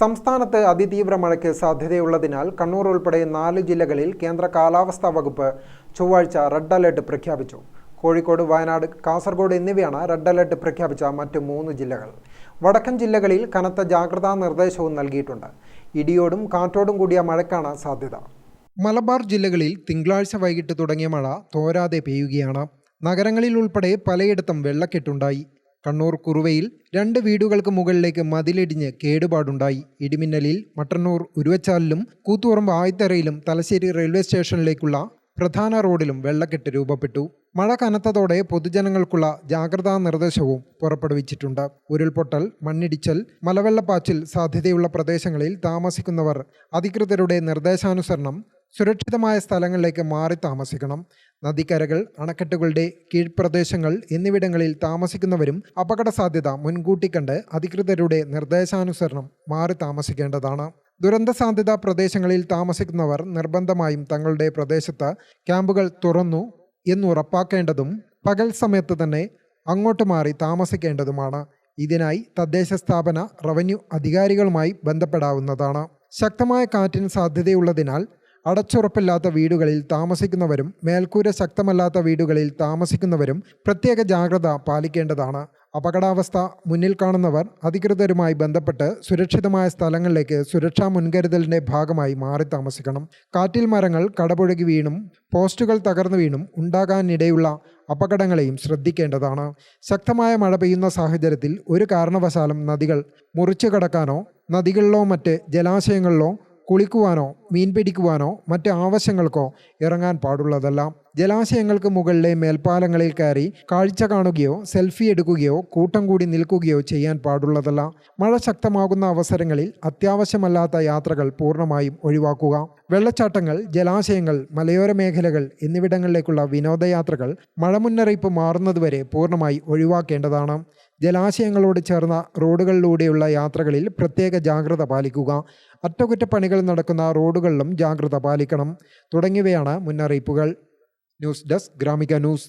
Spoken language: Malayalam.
സംസ്ഥാനത്ത് അതിതീവ്ര മഴയ്ക്ക് സാധ്യതയുള്ളതിനാൽ കണ്ണൂർ ഉൾപ്പെടെ നാല് ജില്ലകളിൽ കേന്ദ്ര കാലാവസ്ഥാ വകുപ്പ് ചൊവ്വാഴ്ച റെഡ് അലേർട്ട് പ്രഖ്യാപിച്ചു. കോഴിക്കോട് വയനാട് കാസർഗോഡ് എന്നിവയാണ് റെഡ് അലേർട്ട് പ്രഖ്യാപിച്ച മറ്റ് മൂന്ന് ജില്ലകൾ. വടക്കൻ ജില്ലകളിൽ കനത്ത ജാഗ്രതാ നിർദ്ദേശവും നൽകിയിട്ടുണ്ട്. ഇടിയോടും കാറ്റോടും കൂടിയ മഴയ്ക്കാണ് സാധ്യത. മലബാർ ജില്ലകളിൽ തിങ്കളാഴ്ച വൈകിട്ട് തുടങ്ങിയ മഴ തോരാതെ പെയ്യുകയാണ്. നഗരങ്ങളിൽ ഉൾപ്പെടെ പലയിടത്തും വെള്ളക്കെട്ടുണ്ടായി കണ്ണൂർ കുറുവയിൽ രണ്ട് വീടുകൾക്ക് മുകളിലേക്ക് മതിലിടിഞ്ഞ് കേടുപാടുണ്ടായി. ഇടിമിന്നലിൽ മട്ടന്നൂർ ഉരുവച്ചാലിലും കൂത്തുപറമ്പ് ആയിത്തറയിലും തലശ്ശേരി റെയിൽവേ സ്റ്റേഷനിലേക്കുള്ള പ്രധാന റോഡിലും വെള്ളക്കെട്ട് രൂപപ്പെട്ടു. മഴ കനത്തതോടെ പൊതുജനങ്ങൾക്കുള്ള ജാഗ്രതാ നിർദ്ദേശവും പുറപ്പെടുവിച്ചിട്ടുണ്ട്. ഉരുൾപൊട്ടൽ മണ്ണിടിച്ചൽ മലവെള്ളപ്പാച്ചിൽ സാധ്യതയുള്ള പ്രദേശങ്ങളിൽ താമസിക്കുന്നവർ അധികൃതരുടെ നിർദ്ദേശാനുസരണം സുരക്ഷിതമായ സ്ഥലങ്ങളിലേക്ക് മാറി താമസിക്കണം. നദിക്കരകൾ അണക്കെട്ടുകളുടെ കീഴ്പ്രദേശങ്ങൾ എന്നിവിടങ്ങളിൽ താമസിക്കുന്നവരും അപകട സാധ്യത മുൻകൂട്ടി കണ്ട് അധികൃതരുടെ നിർദ്ദേശാനുസരണം മാറി താമസിക്കേണ്ടതാണ്. ദുരന്ത സാധ്യതാ പ്രദേശങ്ങളിൽ താമസിക്കുന്നവർ നിർബന്ധമായും തങ്ങളുടെ പ്രദേശത്ത് ക്യാമ്പുകൾ തുറന്നു എന്നുറപ്പാക്കേണ്ടതും പകൽ സമയത്ത് തന്നെ അങ്ങോട്ട് മാറി താമസിക്കേണ്ടതുമാണ്. ഇതിനായി തദ്ദേശ സ്ഥാപന റവന്യൂ അധികാരികളുമായി ബന്ധപ്പെടാവുന്നതാണ്. ശക്തമായ കാറ്റിന് സാധ്യതയുള്ളതിനാൽ അടച്ചുറപ്പില്ലാത്ത വീടുകളിൽ താമസിക്കുന്നവരും മേൽക്കൂര ശക്തമല്ലാത്ത വീടുകളിൽ താമസിക്കുന്നവരും പ്രത്യേക ജാഗ്രത പാലിക്കേണ്ടതാണ്. അപകടാവസ്ഥ മുന്നിൽ കാണുന്നവർ അധികൃതരുമായി ബന്ധപ്പെട്ട് സുരക്ഷിതമായ സ്ഥലങ്ങളിലേക്ക് സുരക്ഷാ മുൻകരുതലിന്റെ ഭാഗമായി മാറി താമസിക്കണം. കാറ്റിൽ മരങ്ങൾ കടപുഴകി വീണും പോസ്റ്റുകൾ തകർന്നു വീണും ഉണ്ടാകാനിടയുള്ള അപകടങ്ങളെയും ശ്രദ്ധിക്കേണ്ടതാണ്. ശക്തമായ മഴ പെയ്യുന്ന സാഹചര്യത്തിൽ ഒരു കാരണവശാലും നദികൾ മുറിച്ചു കടക്കാനോ നദികളിലോ മറ്റ് ജലാശയങ്ങളിലോ കുളിക്കുവാനോ മീൻ പിടിക്കുവാനോ മറ്റ് ആവശ്യങ്ങൾക്കോ ഇറങ്ങാൻ പാടുള്ളതല്ല ജലാശയങ്ങൾക്ക് മുകളിലെ മേൽപ്പാലങ്ങളിൽ കയറി കാഴ്ച കാണുകയോ സെൽഫി എടുക്കുകയോ കൂട്ടം കൂടി നിൽക്കുകയോ ചെയ്യാൻ പാടുള്ളതല്ല. മഴ ശക്തമാകുന്ന അവസരങ്ങളിൽ അത്യാവശ്യമല്ലാത്ത യാത്രകൾ പൂർണമായും ഒഴിവാക്കുക. വെള്ളച്ചാട്ടങ്ങൾ ജലാശയങ്ങൾ മലയോര മേഖലകൾ എന്നിവിടങ്ങളിലേക്കുള്ള വിനോദയാത്രകൾ മഴ മുന്നറിയിപ്പ് മാറുന്നതുവരെ പൂർണമായി ഒഴിവാക്കേണ്ടതാണ്. ജലാശയങ്ങളോട് ചേർന്ന റോഡുകളിലൂടെയുള്ള യാത്രകളിൽ പ്രത്യേക ജാഗ്രത പാലിക്കുക. അറ്റകുറ്റപ്പണികൾ നടക്കുന്ന റോഡുകളിലും ജാഗ്രത പാലിക്കണം. തുടങ്ങിയവയാണ് മുന്നറിയിപ്പുകൾ. News desk Gramika news